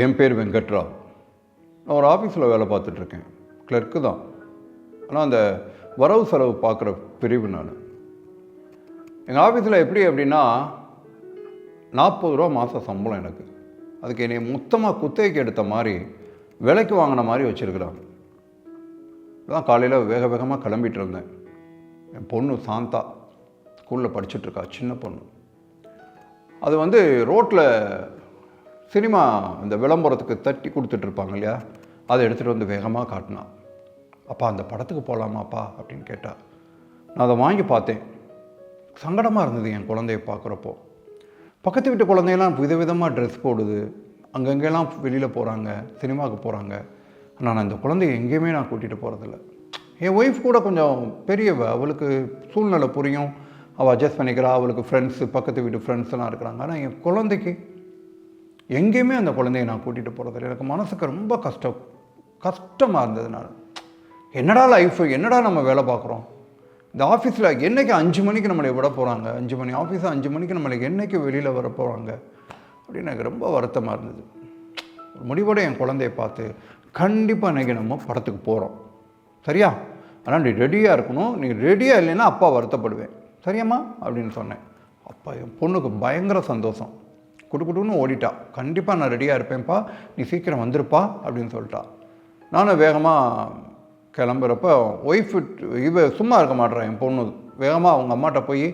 என் பேர் வெங்கட்ராவ். நான் ஒரு ஆஃபீஸில் வேலை பார்த்துட்ருக்கேன். கிளர்க்கு தான். ஆனால் அந்த வரவு செலவு பார்க்குற பிரிவு நான். எங்கள் ஆஃபீஸில் எப்படி அப்படின்னா நாற்பது ரூபா மாதம் சம்பளம் எனக்கு. அதுக்கு என்னை மொத்தமாக குத்தகைக்கு எடுத்த மாதிரி விலைக்கு வாங்கின மாதிரி வச்சுருக்குறாங்க. தான் காலையில் வேக வேகமாக கிளம்பிட்டு இருந்தேன் என் பொண்ணு சாந்தா ஸ்கூலில் படிச்சுட்ருக்கா சின்ன பொண்ணு. அது வந்து ரோட்டில் சினிமா இந்த விளம்பரத்துக்கு தட்டி கொடுத்துட்ருப்பாங்க இல்லையா? அதை எடுத்துகிட்டு வந்து வேகமாக காட்டினான் அப்பா அந்த படத்துக்கு போகலாமாப்பா அப்படின்னு கேட்டா நான் அதை வாங்கி பார்த்தேன். சங்கடமாக இருந்தது என் குழந்தைய பார்க்குறப்போ. பக்கத்து வீட்டு குழந்தையெல்லாம் விதவிதமாக ட்ரெஸ் போடுது. அங்கங்கெல்லாம் வெளியில் போகிறாங்க சினிமாவுக்கு போகிறாங்க ஆனால் நான் இந்த குழந்தைய எங்கேயுமே நான் கூட்டிகிட்டு போகிறதில்ல என் ஒய்ஃப் கூட கொஞ்சம் பெரியவ. அவளுக்கு சூழ்நிலை புரியும். அவள் அட்ஜஸ்ட் பண்ணிக்கிறா. அவளுக்கு ஃப்ரெண்ட்ஸு பக்கத்து வீட்டு ஃப்ரெண்ட்ஸ்லாம் இருக்கிறாங்க. ஆனால் என் குழந்தைக்கு எங்கேயுமே அந்த குழந்தைய நான் கூட்டிகிட்டு போகிறதில்ல எனக்கு மனசுக்கு ரொம்ப கஷ்டம் கஷ்டமாக இருந்தது நான். என்னடா லைஃப் என்னடா நம்ம வேலை பார்க்குறோம்? இந்த ஆஃபீஸில் என்னைக்கு அஞ்சு மணிக்கு நம்மளை விட போகிறாங்க அஞ்சு மணி ஆஃபீஸ் அஞ்சு மணிக்கு நம்மளை என்னைக்கு வெளியில் வர போகிறாங்க அப்படின்னு எனக்கு ரொம்ப வருத்தமாக இருந்தது. ஒரு முடிவோட என் குழந்தைய பார்த்து கண்டிப்பாக இன்றைக்கி நம்ம படத்துக்கு போகிறோம் சரியா? ஆனால் நீ ரெடியாக இருக்கணும். நீ ரெடியாக இல்லைன்னா அப்பா வருத்தப்படுவேன். சரியாம்மா? அப்படின்னு சொன்னேன். அப்பா என் பொண்ணுக்கு பயங்கர சந்தோஷம். குடு குடுன்னு ஓடிட்டா. கண்டிப்பாக நான் ரெடியாக இருப்பேன்ப்பா. நீ சீக்கிரம் வந்துருப்பா அப்படின்னு சொல்லிட்டா. நானும் வேகமாக கிளம்புறப்ப ஒய்ஃப் இவ சும்மா இருக்க மாட்டேறேன் என் பொண்ணு. வேகமாக அவங்க அம்மாட்ட போய்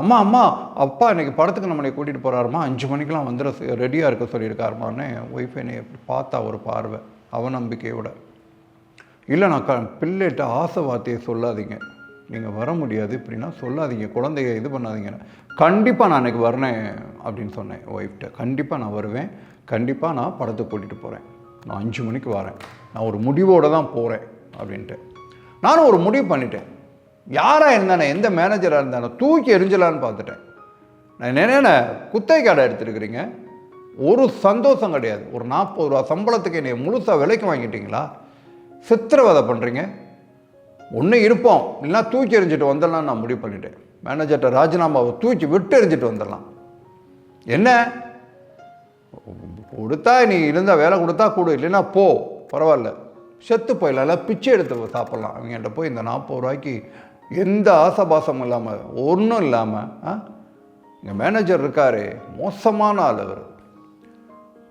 அம்மா அம்மா அப்பா இன்றைக்கி படத்துக்கு நம்மளை கூட்டிகிட்டு போகிறாருமா அஞ்சு மணிக்கெலாம் வந்துட ரெடியாக இருக்க சொல்லியிருக்காருமான்னு என் ஒய்ஃப் என்னை எப்படி பார்த்தா ஒரு பார்வை அவநம்பிக்கையோட. இல்லை நான் க பிள்ளைகிட்ட ஆசை வார்த்தையை சொல்லாதீங்க. நீங்கள் வர முடியாது இப்படின்னா சொல்லாதீங்க. குழந்தைய இது பண்ணாதீங்க கண்டிப்பாக நான் அன்றைக்கி வரேன் அப்படின்னு சொன்னேன் ஒய்ஃப்ட்ட கண்டிப்பாக நான் வருவேன். கண்டிப்பாக நான் படத்துக்கு கூட்டிகிட்டு போகிறேன் நான் அஞ்சு மணிக்கு வரேன். நான் ஒரு முடிவோடு தான் போகிறேன் அப்படின்ட்டு. நானும் ஒரு முடிவு பண்ணிட்டேன். யாராக இருந்தானே எந்த மேனேஜராக இருந்தானே தூக்கி எரிஞ்சலான்னு பார்த்துட்டேன். நான் என்னென்ன குத்தை கடை எடுத்துருக்குறீங்க? ஒரு சந்தோஷம் கிடையாது. ஒரு நாற்பது ரூபா சம்பளத்துக்கு என்னை முழுசாக விலைக்கு வாங்கிட்டீங்களா? சித்திரவதை பண்ணுறீங்க ஒன்று இருப்போம். இல்லைன்னா தூக்கி எறிஞ்சிட்டு வந்துடலாம் நான் முடிவு பண்ணிட்டேன். மேனேஜர்கிட்ட ராஜினாமாவை தூக்கி விட்டு எறிஞ்சிட்டு வந்துடலாம். என்ன? கொடுத்தா நீ இருந்தால் வேலை கொடுத்தா கொடு இல்லைன்னா போ. பரவாயில்ல. செத்து போயிடல பிச்சை எடுத்து சாப்பிட்லாம். அவங்ககிட்ட போய் இந்த நாற்பது ரூபாய்க்கு எந்த ஆசபாசமும் இல்லாமல் ஒன்றும் இல்லாமல் ஆ? இங்கே மேனேஜர் இருக்காரு மோசமான ஆள் அவர்.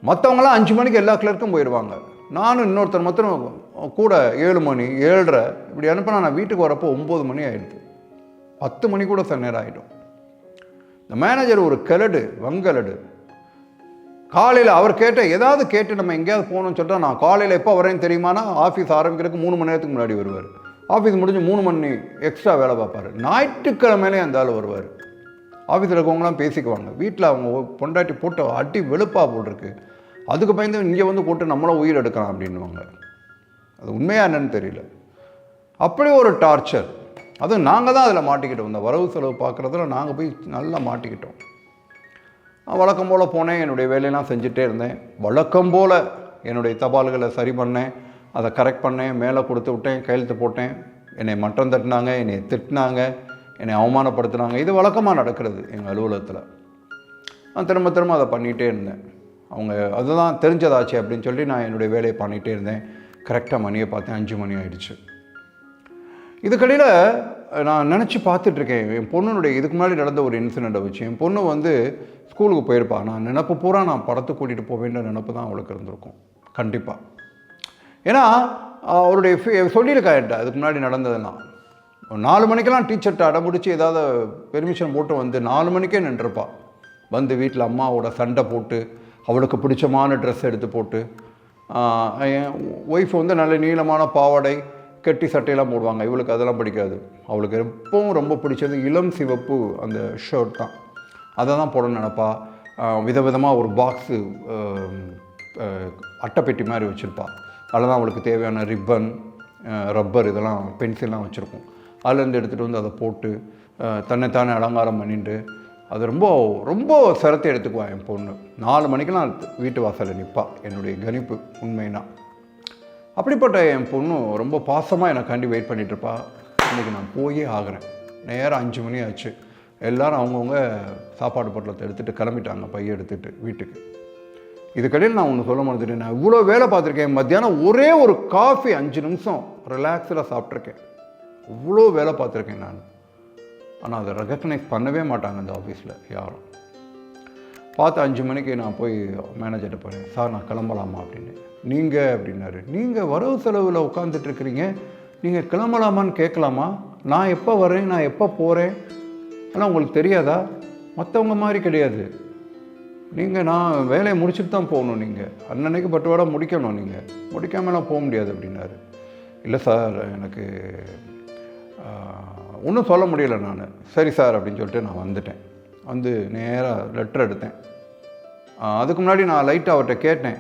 மற்றவங்களாம் அஞ்சு மணிக்கு எல்லா கிளர்க்கும் போயிடுவாங்க. நானும் இன்னொருத்தர் மாத்திரம் கூட ஏழு மணி ஏழரை இப்படி அனுப்பினா நான் வீட்டுக்கு வரப்போ ஒம்பது மணி ஆகிடுது பத்து மணி கூட சில நேரம் ஆகிடும் இந்த மேனேஜர் ஒரு கிளடு வங்கலடு. காலையில் அவர் கேட்ட ஏதாவது கேட்டு நம்ம எங்கேயாவது போகணும்னு சொல்லிட்டு நான் காலையில் எப்போ வரேன்னு தெரியுமானா ஆஃபீஸ் ஆரம்பிக்கிறதுக்கு மூணு மணி நேரத்துக்கு முன்னாடி வருவார். ஆஃபீஸ் முடிஞ்சு மூணு மணி எக்ஸ்ட்ரா வேலை பார்ப்பார். ஞாயிற்றுக்கிழமையிலே அந்த ஆள் வருவார். ஆஃபீஸில் இருக்கவங்களாம் பேசிக்குவாங்க. வீட்டில் அவங்க பொண்டாட்டி போட்டு அடி வெளுப்பா போட்டிருக்கு. அதுக்கு பயந்து இங்கே வந்து போட்டு நம்மளும் உயிர் எடுக்கலாம் அப்படின்னுவாங்க. அது உண்மையாக என்னன்னு தெரியல. அப்படி ஒரு டார்ச்சர் அதுவும் நாங்கள் தான் அதில் மாட்டிக்கிட்டோம். இந்த வரவு செலவு பார்க்குறதுல நாங்கள் போய் நல்லா மாட்டிக்கிட்டோம். நான் வழக்கம் போல் போனேன். என்னுடைய வேலையெல்லாம் செஞ்சுட்டே இருந்தேன். வழக்கம் போல் என்னுடைய தபால்களை சரி பண்ணேன். அதை கரெக்ட் பண்ணேன். மேலே கொடுத்து விட்டேன். கையெழுத்து போட்டேன். என்னை மட்டம் தட்டினாங்க. என்னை திட்டினாங்க. என்னை அவமானப்படுத்தினாங்க. இது வழக்கமாக நடக்கிறது எங்கள் அலுவலகத்தில். நான் திரும்ப திரும்ப அதை பண்ணிகிட்டே இருந்தேன். அவங்க அதுதான் தெரிஞ்சதாச்சு அப்படின்னு சொல்லி நான் என்னுடைய வேலையை பண்ணிகிட்டே இருந்தேன். கரெக்டாக மணியை பார்த்தேன். அஞ்சு மணி ஆயிடுச்சு. இதுக்கடையில் நான் நினச்சி பார்த்துட்ருக்கேன். என் பொண்ணுனுடைய இதுக்கு முன்னாடி நடந்த ஒரு இன்சிடெண்ட்டை வச்சு என் பொண்ணு வந்து ஸ்கூலுக்கு போயிருப்பா. நான் நினப்பு பூரா நான் படத்துக்கு கூட்டிகிட்டு போவேன்ற நினப்பு தான் அவளுக்கு இருந்திருக்கும். கண்டிப்பாக ஏன்னா அவருடைய ஃபி- சொல்லியிருக்கா என்கிட்ட அதுக்கு முன்னாடி நடந்ததுன்னா. நாலு மணிக்கெல்லாம் டீச்சர்கிட்ட அடம்பிடிச்சி ஏதாவது பெர்மிஷன் போட்டு வந்து நாலு மணிக்கே நின்றுருப்பா. வந்து வீட்டில் அம்மாவோட சண்டை போட்டு அவளுக்கு பிடிச்சமான ட்ரெஸ் எடுத்து போட்டு என் ஒய்ஃப் வந்து நல்ல நீளமான பாவாடை கெட்டி சட்டையெல்லாம் போடுவாங்க. இவளுக்கு அதெல்லாம் பிடிக்காது. அவளுக்கு எப்பவும் ரொம்ப பிடிச்சது இளம் சிவப்பு அந்த ஷர்ட் தான். அதை தான் போடணும்னு நினப்பா. விதவிதமாக ஒரு பாக்ஸு அட்டைப்பெட்டி மாதிரி வச்சுருப்பா. அதில் தான் அவளுக்கு தேவையான ரிப்பன் ரப்பர் இதெல்லாம் பென்சில்லாம் வச்சுருக்கோம். அதுலேருந்து எடுத்துகிட்டு வந்து அதை போட்டு தன்னைத்தானே அலங்காரம் பண்ணிட்டு அது ரொம்ப ரொம்ப சிரத்தை எடுத்துக்குவா என் பொண்ணு. நாலு மணிக்கெல்லாம் வீட்டு வாசலில் நிற்பா என்னுடைய கணிப்பு உண்மைனா. அப்படிப்பட்ட என் பொண்ணு ரொம்ப பாசமாக எனக்காண்டி வெயிட் பண்ணிகிட்ருப்பா இன்றைக்கி நான் போயே ஆகிறேன். நேரம் அஞ்சு மணி ஆச்சு. எல்லோரும் அவங்கவுங்க சாப்பாடு பொட்டலத்தை எடுத்துகிட்டு கிளம்பிட்டாங்க பைய எடுத்துகிட்டு வீட்டுக்கு. இதுக்கடையில் நான் ஒன்று சொல்ல மறந்துட்டேன். நான் இவ்வளோ வேலை பார்த்துருக்கேன். மத்தியானம் ஒரே ஒரு காஃபி அஞ்சு நிமிஷம் ரிலாக்ஸில் சாப்பிட்ருக்கேன் இவ்வளோ வேலை பார்த்துருக்கேன் நான். ஆனால் அதை ரெகக்னைஸ் பண்ணவே மாட்டாங்க அந்த ஆஃபீஸில் யாரும். பார்த்து அஞ்சு மணிக்கு நான் போய் மேனேஜர்கிட்ட போனேன் சார் நான் கிளம்பலாமா? அப்படின்னு. நீங்கள் அப்படின்னாரு. நீங்கள் வரவு செலவில் உட்காந்துட்டுருக்குறீங்க நீங்கள் கிளம்பலாமான்னு கேட்கலாமா? நான் எப்போ வரேன்? நான் எப்போ போகிறேன் ஆனால் உங்களுக்கு தெரியாதா? மற்றவங்க மாதிரி கிடையாது. நீங்கள் நான் வேலையை முடிச்சுட்டு தான் போகணும் நீங்கள் அன்னன்னைக்கு பட்டுவாடா முடிக்கணும் நீங்கள் முடிக்காமலாம் போக முடியாது அப்படின்னாரு. இல்லை சார் எனக்கு ஒன்றும் சொல்ல முடியல நான். சரி சார் அப்படின்னு சொல்லிட்டு நான் வந்துட்டேன். வந்து நேராக லெட்டர் எடுத்தேன். அதுக்கு முன்னாடி நான் லைட்டாக அவர்கிட்ட கேட்டேன்.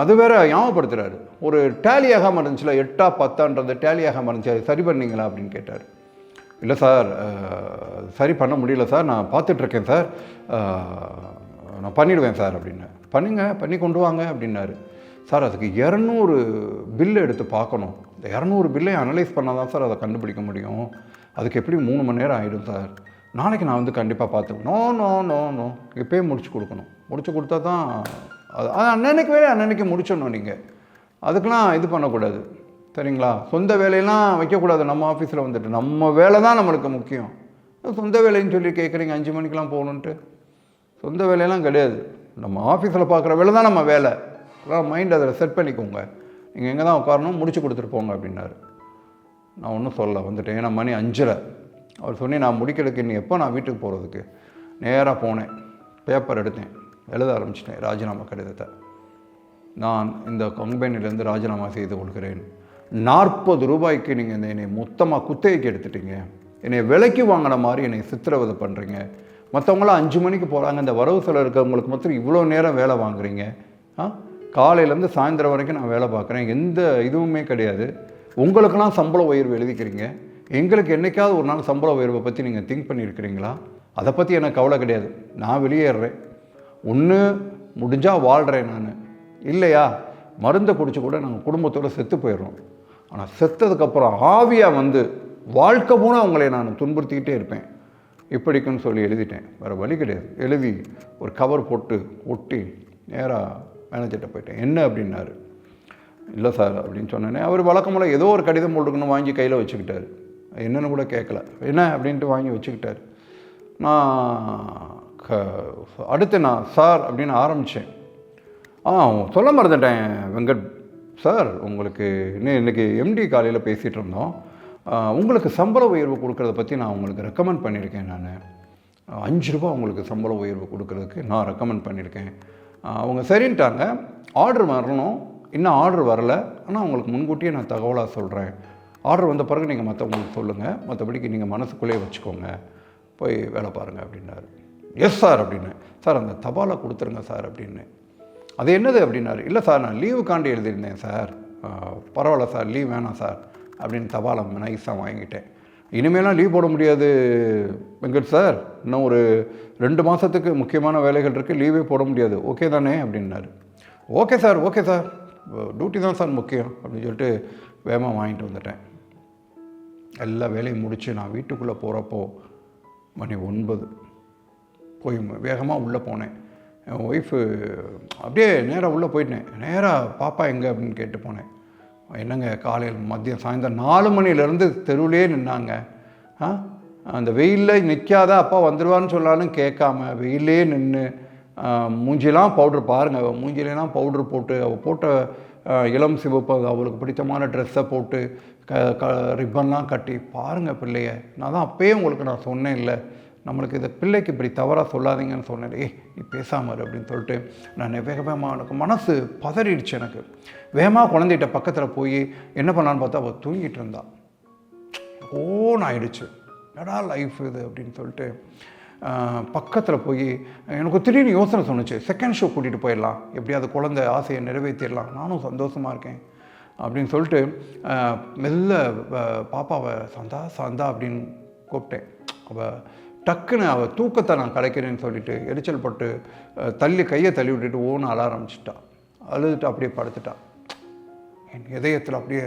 அது வேற ஞாபகப்படுத்துகிறாரு ஒரு டேலி ஆகாமல் இருந்துச்சுல எட்டா பத்தான்றது டேலி ஆகாமல் இருந்துச்சு அது சரி பண்ணீங்களா அப்படின்னு கேட்டார். இல்லை சார் சரி பண்ண முடியல சார் நான் பார்த்துட்ருக்கேன் சார். நான் பண்ணிடுவேன் சார் அப்படின்னு. பண்ணுங்க பண்ணி கொண்டு வாங்க அப்படின்னாரு. சார் அதுக்கு இரநூறு பில்லு எடுத்து பார்க்கணும். இந்த இரநூறு பில்லை அனலைஸ் பண்ணால் தான் சார் அதை கண்டுபிடிக்க முடியும். அதுக்கு எப்படி மூணு மணி நேரம் ஆகிடும் சார்? நாளைக்கு நான் வந்து கண்டிப்பாக பார்த்துக்கணும். No no no no. இப்போயே முடிச்சு கொடுக்கணும். முடிச்சு கொடுத்தா தான் அது அன்னன்னைக்கு வேலை அன்னன்னைக்கு முடிச்சிடணும் நீங்கள் அதுக்கெலாம் இது பண்ணக்கூடாது. சரிங்களா? சொந்த வேலையெல்லாம் வைக்கக்கூடாது. நம்ம ஆஃபீஸில் வந்துட்டு. நம்ம வேலை தான் நம்மளுக்கு முக்கியம். சொந்த வேலைன்னு சொல்லி கேட்குறீங்க. அஞ்சு மணிக்கெலாம் போகணுன்ட்டு. சொந்த வேலையெல்லாம் கிடையாது. நம்ம ஆஃபீஸில் பார்க்குற வேலை தான் நம்ம வேலை. அதெல்லாம் மைண்ட் அதில் செட் பண்ணிக்கோங்க. நீங்கள் எங்கே தான் உட்காரணும் முடிச்சு கொடுத்துட்டு போங்க அப்படின்னாரு. நான் ஒன்றும் சொல்ல வந்துட்டேன். ஏன்னா மணி அஞ்சரை. அவர் சொன்னி நான் முடிக்கிறதுக்கு இன்னும் எப்போ நான் வீட்டுக்கு போகிறதுக்கு நேராக போனேன். பேப்பர் எடுத்தேன். எழுத ஆரம்பிச்சிட்டேன் ராஜினாமா கடிதத்தை. நான் இந்த கம்பெனிலேருந்து ராஜினாமா செய்து கொள்கிறேன். நாற்பது ரூபாய்க்கு நீங்கள் இந்த என்னை மொத்தமாக குத்தகைக்கு எடுத்துட்டீங்க. என்னை விலைக்கு வாங்கின மாதிரி என்னை சித்திரவதை பண்ணுறீங்க மற்றவங்களாம் அஞ்சு மணிக்கு போகிறாங்க இந்த வரவு செலவு இருக்கிறவங்களுக்கு மாத்திரம் இவ்வளோ நேரம் வேலை வாங்குறீங்க. ஆ? காலையிலேருந்து சாயந்தரம் வரைக்கும் நான் வேலை பார்க்குறேன். எந்த இதுவுமே கிடையாது. உங்களுக்கெல்லாம் சம்பள உயர்வு எழுதிக்கிறீங்க. எங்களுக்கு என்னைக்காவது ஒரு நாள் சம்பள உயர்வை பற்றி நீங்கள் திங்க் பண்ணியிருக்கிறீங்களா? அதை பற்றி எனக்கு கவலை கிடையாது. நான் வெளியேறேன். ஒன்று முடிஞ்சால் வாழ்கிறேன் நான். இல்லையா? மருந்தை குடிச்சு கூட நாங்கள் குடும்பத்தோடு செத்து போயிடுறோம். ஆனால் செத்ததுக்கப்புறம் ஆவியாக வந்து வாழ்க்கை பூரா அவங்களை நான் துன்புறுத்திக்கிட்டே இருப்பேன். இப்படிக்குன்னு சொல்லி எழுதிட்டேன். வேறு வழி கிடையாது. எழுதி ஒரு கவர் போட்டு ஒட்டி நேராக மேனேஜர்கிட்ட போயிட்டேன். என்ன அப்படின்னாரு. இல்லை சார் அப்படின்னு சொன்னோன்னே அவர் வழக்கம்போல் ஏதோ ஒரு கடிதம் போட்டுக்கணும் வாங்கி கையில் வச்சுக்கிட்டாரு. என்னன்னு கூட கேட்கல. என்ன அப்படின்ட்டு வாங்கி வச்சுக்கிட்டாரு. நான் க அடுத்து நான் சார் அப்படின்னு ஆரம்பித்தேன் ஆ சொல்ல மறந்துட்டேன் வெங்கட். சார் உங்களுக்கு இன்னும் இன்றைக்கி எம்டி காலையில் பேசிகிட்டு இருந்தோம். உங்களுக்கு சம்பள உயர்வு கொடுக்கறத பற்றி நான் உங்களுக்கு ரெக்கமெண்ட் பண்ணியிருக்கேன் நான். அஞ்சு ரூபா உங்களுக்கு சம்பள உயர்வு கொடுக்கறதுக்கு நான் ரெக்கமெண்ட் பண்ணியிருக்கேன். அவங்க சரின்ட்டாங்க. ஆர்டர் வரணும். இன்னும் ஆர்டர் வரல. ஆனால் உங்களுக்கு முன்கூட்டியே நான் தகவலாக சொல்கிறேன் ஆர்டர் வந்த பிறகு நீங்கள் மற்றவங்களுக்கு சொல்லுங்கள் மற்றபடிக்கு நீங்கள் மனசுக்குள்ளேயே வச்சுக்கோங்க. போய் வேலை பாருங்கள் அப்படின்னாரு. எஸ் சார் அப்படின்னு. சார் அந்த தபாலை கொடுத்துருங்க சார் அப்படின்னு. அது என்னது? அப்படின்னாரு. இல்லை சார் நான் லீவுக்காண்டி எழுதியிருந்தேன் சார். பரவாயில்ல சார் லீவ் வேணாம் சார் அப்படின்னு தபாலை நைஸாக வாங்கிட்டேன். இனிமேலாம் லீவ் போட முடியாது. வெங்கட் சார் இன்னும் ஒரு ரெண்டு மாதத்துக்கு முக்கியமான வேலைகள் இருக்குது லீவே போட முடியாது. ஓகே தானே அப்படின்னாரு. Okay sir okay sir. Duty தான் சார் முக்கியம் அப்படின்னு சொல்லிட்டு வேகமாக வாங்கிட்டு வந்துட்டேன். எல்லா வேலையும் முடித்து நான் வீட்டுக்குள்ளே போகிறப்போ மணி ஒன்பது போய் வேகமாக உள்ளே போனேன். என் ஒய்ஃபு அப்படியே நேராக உள்ளே போயிட்டேன். நேராக பாப்பா எங்கே? அப்படின்னு கேட்டு போனேன். என்னங்க காலையில் மதியம் சாயந்தரம் நாலு மணிலேருந்து தெருவிலே நின்னாங்க. ஆ அந்த வெயிலில் நிற்காத அப்பா வந்துடுவான்னு சொல்லாலும் கேட்காம வெயிலே நின்று மூஞ்சிலாம் பவுட்ரு பாருங்கள் அவள் மூஞ்சிலலாம் பவுட்ரு போட்டு அவள் போட்ட இளம் சிவப்பு அவளுக்கு பிடித்தமான ட்ரெஸ்ஸை போட்டு க க ரிப்பன்லாம் கட்டி பாருங்கள் பிள்ளைய நான் தான் அப்பயே உங்களுக்கு நான் சொன்னேன் இல்லை நம்மளுக்கு இந்த பிள்ளைக்கு இப்படி தவறாக சொல்லாதீங்கன்னு சொன்னேன். ஏ நீ பேசாமல் அப்படின்னு சொல்லிட்டு நான் வேக வேகமாக எனக்கு மனசு பதறிடுச்சு எனக்கு. வேகமாக குழந்தைகிட்ட பக்கத்தில் போய் என்ன பண்ணான்னு பார்த்தா அவள் தூங்கிட்டு இருந்தா. ஓன் ஆயிடுச்சு. என்னடா லைஃப் இது? அப்படின்னு சொல்லிட்டு பக்கத்தில் போய் எனக்கு திடீர்னு யோசனை சொன்னுச்சு செகண்ட் ஷோ கூட்டிகிட்டு போயிடலாம். எப்படியாவது குழந்தை ஆசையை நிறைவேற்றிடலாம் நானும் சந்தோஷமாக இருக்கேன். அப்படின்னு சொல்லிட்டு மெல்ல பாப்பாவை சந்தா சந்தா அப்படின்னு கூப்பிட்டேன். அவள் டக்குன்னு அவள் தூக்கத்தை நான் கலைக்கிறேன்னு சொல்லிட்டு எரிச்சல் போட்டு தள்ளி கையை தள்ளி விட்டுட்டு ஓன்னு அழ ஆரம்பிச்சிட்டா. அழுதுட்டு அப்படியே படுத்துட்டா. என் இதயத்தில் அப்படியே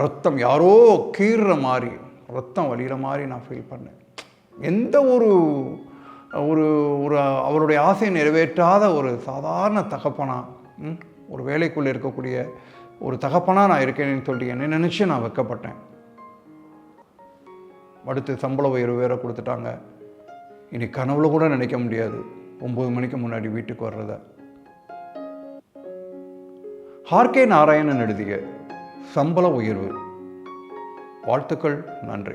ரத்தம் யாரோ கீறுற மாதிரி ரத்தம் வலிகிற மாதிரி நான் ஃபீல் பண்ணேன். எந்த ஒரு ஒரு ஒரு அவருடைய ஆசையை நிறைவேற்றாத ஒரு சாதாரண தகப்பனா ஒரு வேலைக்குள்ளே இருக்கக்கூடிய ஒரு தகப்பனாக நான் இருக்கேன்னு சொல்லி என்னை நினச்சி நான் வைக்கப்பட்டேன். அடுத்து சம்பள உயர்வு வேற கொடுத்துட்டாங்க. இனி கனவுல கூட நினைக்க முடியாது. ஒம்பது மணிக்கு முன்னாடி வீட்டுக்கு வர்றத. ஹார்கே நாராயணன் எழுதிய சம்பள உயர்வு. வாழ்த்துக்கள் நன்றி.